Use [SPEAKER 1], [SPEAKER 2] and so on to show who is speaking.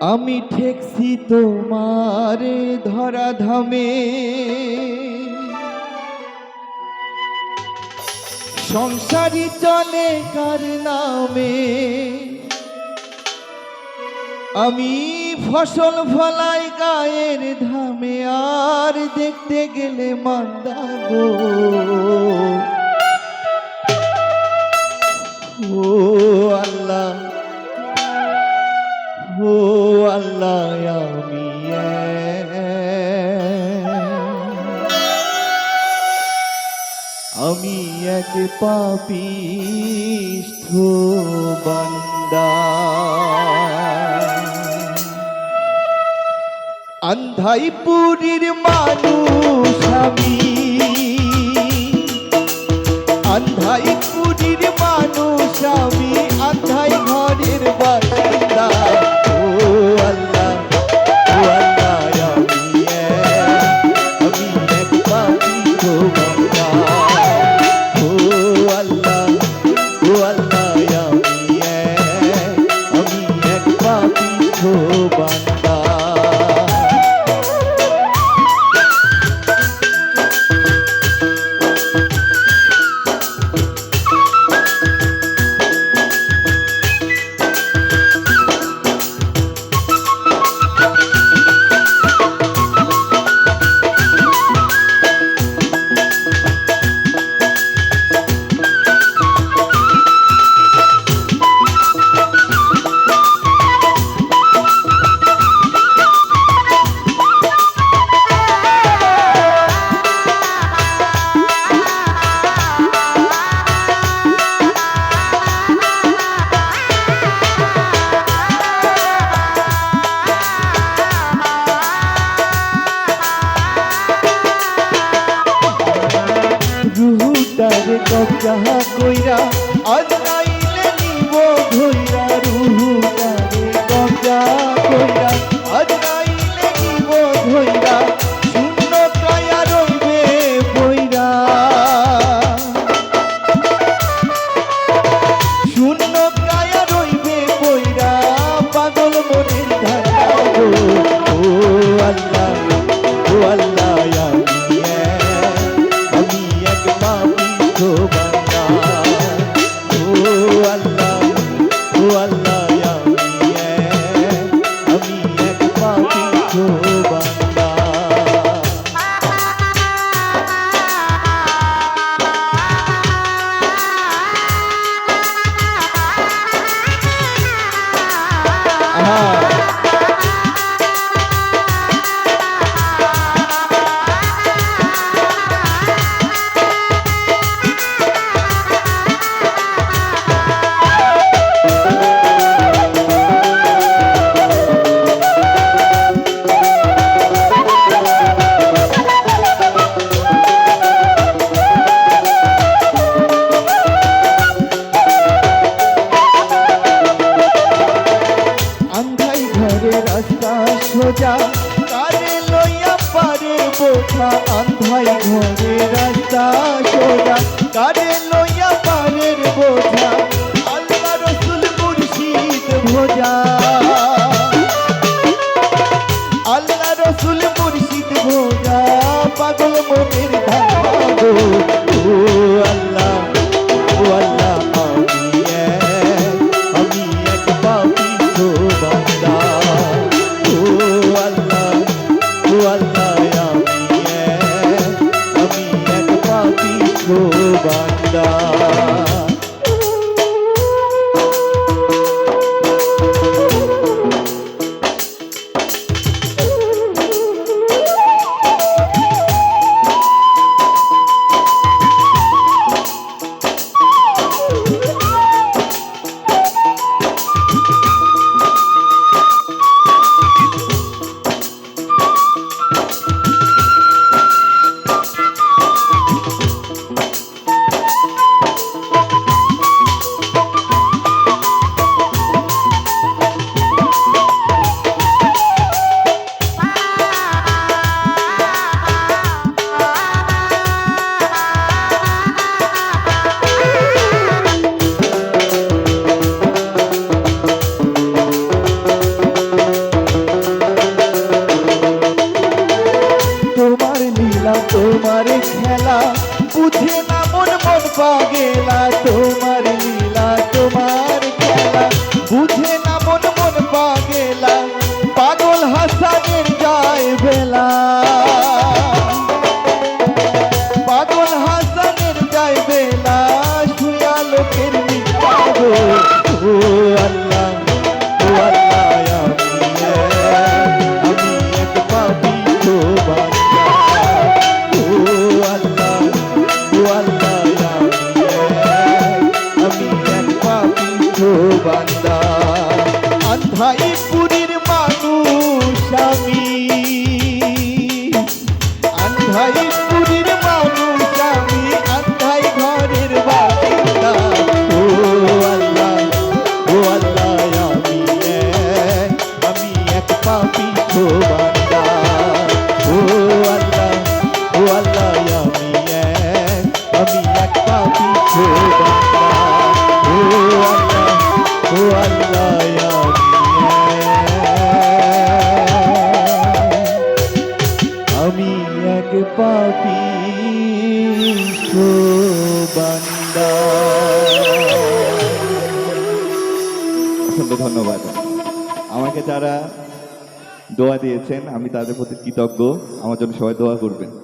[SPEAKER 1] আমি ঠেকছি তোমারে ধরা ধামে সংসারী চলে কার নামে? আমি ফসল ফলাই গায়ের ধামে, আর দেখতে গেলে মান্দা আমি এক পাপিষ্ঠ বান্দা আন্ধাই পুরীর মানুষ আমি। আন্ধাই পুরীর মানুষ আমি। পাপিষ্ঠ Thank you. ঘরে রাস্তা সোজা। কারে লইয়া পারে বোঝা আন্ধাই ঘরে রাস্তা সোজা। লইয়া পারের বোঝা, আল্লাহ রসুল মুর্শিদ ভোজা। বান্দা। তোমার লীলা, তোমার খেলা। বুঝে না মন মন পাগেলা। পাগল হাসানের যায় বেলা। পাগল হাস অসংখ্য ধন্যবাদ। আমাকে যারা দোয়া দিয়েছেন, আমি তাদের প্রতি কৃতজ্ঞ। আমার জন্য সবাই দোয়া করবেন।